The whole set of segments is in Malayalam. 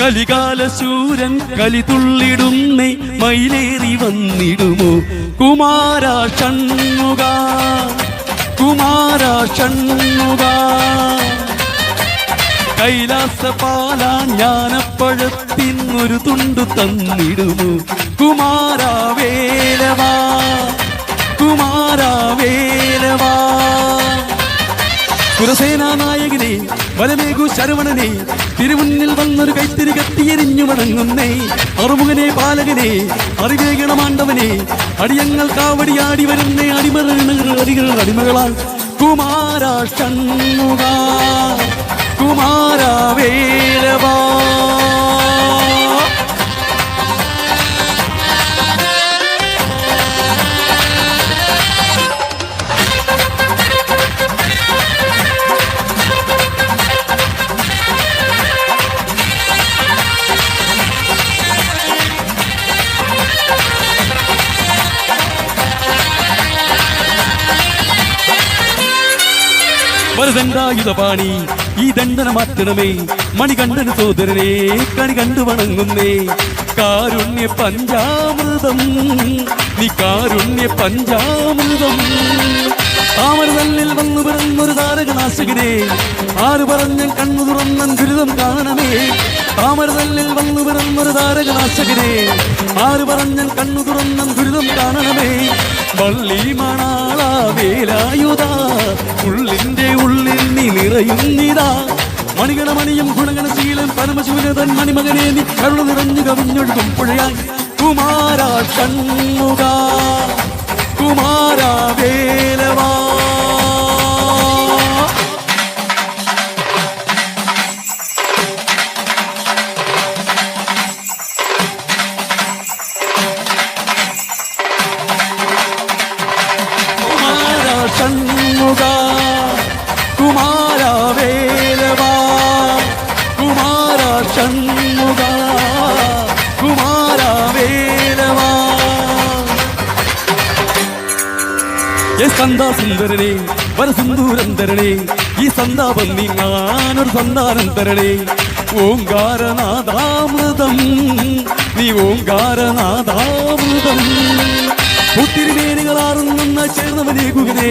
കലികാല ശൂരൻ കലി തുള്ളിടുന്നേ മയിലേറി വന്നിടുമോ? കുമാര ഷണ്ണുക കുമാര ഷണ്ണുക കൈലാസ പാല ജ്ഞാനപ്പഴത്തിനൊരു തുണ്ടു തന്നിടുമോ? കുമാരാവേലവാ കുമാരാവേലവാ കുരസേനാ നായകനെ വലമേകു ശരവണനെ തിരുമുന്നിൽ വന്നൊരു കൈത്തിരി കത്തിയെരിഞ്ഞു വണങ്ങുന്നേ. അറുമുഖനെ പാലകനെ അറിവേകണമാണ്ടവനെ അടിയങ്ങൾ കാവടിയാടി വരുന്നേ അടിമകൾ അടികൾ അടിമകളാൽ. കുമാര ഷൺമുഖ കുമാര വരദണ്ഡായുധപാണി ഈ ദണ്ഡന മാറ്റണമേ. മണികണ്ഠൻ സോദരനെ കണി കണ്ടു വണങ്ങുന്നേ. കാരുണ്യ പഞ്ചാമൃതം. നീ കാരുണ്യ പഞ്ചാമൃതം. താമരതല്ലിൽ വന്നു പിറന്നൊരു താരകനാശകനെ. ആര് പറഞ്ഞ കണ്ണു തുറന്നൻ ദുരിതം കാണണമേ? താമരതല്ലിൽ വന്നു പിറന്നൊരു താരകനാശകനെ. ആര് പറഞ്ഞ കണ്ണു തുറന്നൻ ദുരിതം കാണണമേ? വള്ളി നീ നിറയുന്നിതാ മണികണമണിയും ഗുണഗണശീലൻ പരമശിവനതൻ മണിമകനെ നീ കരുണ നിറഞ്ഞു കവിഞ്ഞൊഴുകും പുഴയായി. കുമാര കണ്ണുക കുമാര വേലവാ. വേലവാ. കുമാര ഷൺമുഖ കുമാര വേലവാ. സുന്ദരനെ തരണേ ഈ സന്താപം നീങ്ങാനൊരു സന്താനം തരണേ ഓങ്കാരനാഥാമൃതം നീ ഓങ്കാരനാഥാമൃതം പുത്തിരിമേനികളാറുന്ന ചേർന്നവനേകുകനെ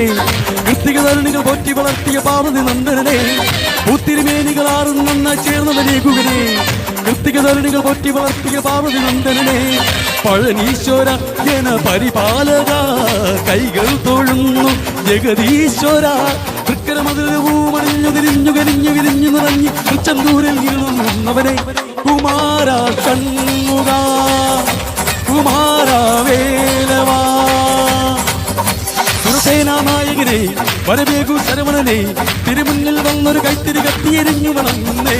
കൃത്തികതരണികൾ പോറ്റി വളർത്തിയ പാർവതി നന്ദനനെ പുത്തിരിമേനികളാറുന്ന ചേർന്നവനേകുകനെ കൃത്തികതരണികൾ പൊറ്റി വളർത്തിയ പാർവതി നന്ദനനെ പഴനീശ്വര ജന പരിപാലക കൈകൾ തൊഴുന്നു. ജഗദീശ്വര തൃക്കരമതിരൂമണിഞ്ഞു തിരിഞ്ഞു കരിഞ്ഞു വിരിഞ്ഞു നിറഞ്ഞു തൃച്ചന്തൂരിൽ ഇരുന്നവനെ കുമാര കണ്ണുക. കുമാര വേലവാ വരവേകു ശരവണനെ തിരുമുന്നിൽ വന്നൊരു കൈത്തിരി കത്തിയെരിഞ്ഞു വണങ്ങുന്നേ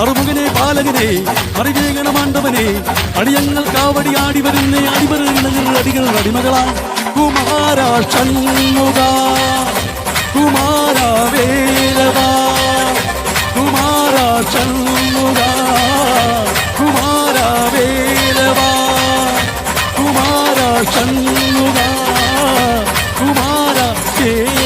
അറുമുകനെ ബാലകനെ അറിവേഗണമാണ്ടവനെ അടിയങ്ങൾ കാവടി ആടി വരുന്നേ അടിവരുന്ന അടികൾ അടിമകളാ. കുമാര ಮಾಡಿ